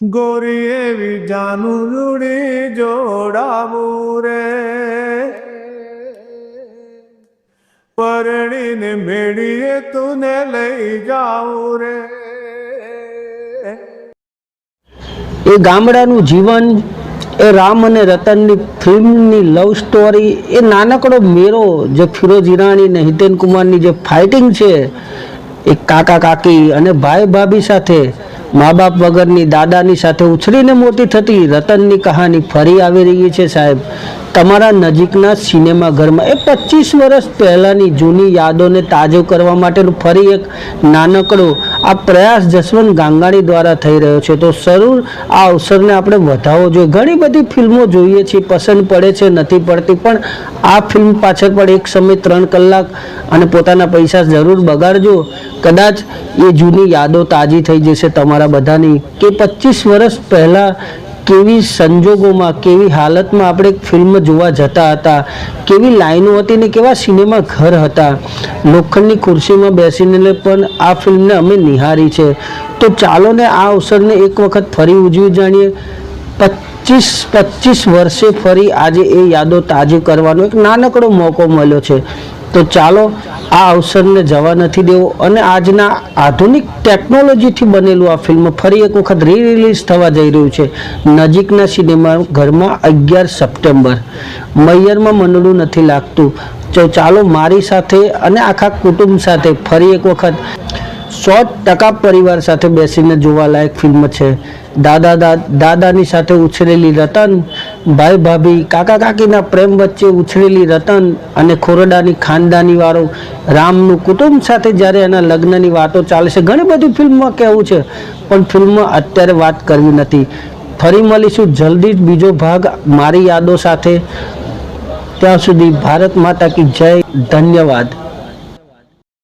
ગોરી એવી જાનું જોડી જોડાવું રે. પરણીને મેળીએ તુને લઈ જાઉં રે. એ ગામડાનું જીવન, એ રામ અને રતનની ફિલ્મની લવ સ્ટોરી, એ નાનકડો મેરો જે ફિરોજ ઈરાણી ને હિતેન કુમારની જે ફાઇટિંગ છે, એ કાકા કાકી અને ભાઈ ભાભી સાથે મા બાપ વગરની દાદાની સાથે ઉછળીને મોટી થતી રતનની કહાની ફરી આવી રહી છે સાહેબ. તમારા નજીકના સિનેમા ઘરમાં એ પચીસ વર્ષ પહેલાંની જૂની યાદોને તાજો કરવા માટેનું ફરી એક નાનકડો આ પ્રયાસ જસવંત ગાંગાણી દ્વારા થઈ રહ્યો છે. તો જરૂર આ અવસરને આપણે વધારવો જોઈએ. ઘણી બધી ફિલ્મો જોઈએ છીએ, પસંદ પડે છે, નથી પડતી. પણ આ ફિલ્મ પાછળ પણ એક સમય ત્રણ કલાક અને પોતાના પૈસા જરૂર બગાડજો. કદાચ એ જૂની યાદો તાજી થઈ જશે તમારા બધાની. કે પચીસ વર્ષ પહેલાં કેવી સંજોગોમાં, કેવી હાલતમાં આપણે ફિલ્મ જોવા જતા હતા, કેવી લાઈનો હતી ને કેવા સિનેમા ઘર હતા. લોખંડની ખુરશીમાં બેસીને પણ આ ફિલ્મને અમે નિહારી છે. તો ચાલો ને આ અવસરને એક વખત ફરી ઉજવી જાણીએ. પચીસ પચીસ વર્ષે ફરી આજે એ યાદો તાજી કરવાનો એક નાનકડો મોકો મળ્યો છે. તો ચાલો આ અવસરને જવા નથી દેવો અને આજના આધુનિક ટેકનોલોજીથી બનેલું આ ફિલ્મ ફરી એક વખત રી રિલીઝ થવા જઈ રહ્યું છે. નજીકના સિનેમા ઘરમાં અગિયાર સપ્ટેમ્બર. મૈયરમાં મનડું નથી લાગતું. તો ચાલો મારી સાથે અને આખા કુટુંબ સાથે ફરી એક વખત સો ટકા પરિવાર સાથે બેસીને જોવાલાયક ફિલ્મ છે. દાદા દાદાની સાથે ઉછરેલી રતન ભાઈ ભાભી, કાકા કાકીના પ્રેમ વચ્ચે ઉછળેલી રતન અને ખોરડાની ખાનદાની વાળો રામનું કુટુંબ સાથે જ્યારે એના લગ્નની વાતો ચાલશે. ઘણી બધી ફિલ્મમાં કહેવું છે, પણ ફિલ્મમાં અત્યારે વાત કરવી નથી. ફરી મળીશું જલ્દી જ બીજો ભાગ મારી યાદો સાથે. ત્યાં સુધી ભારત માતા કી જય. ધન્યવાદ.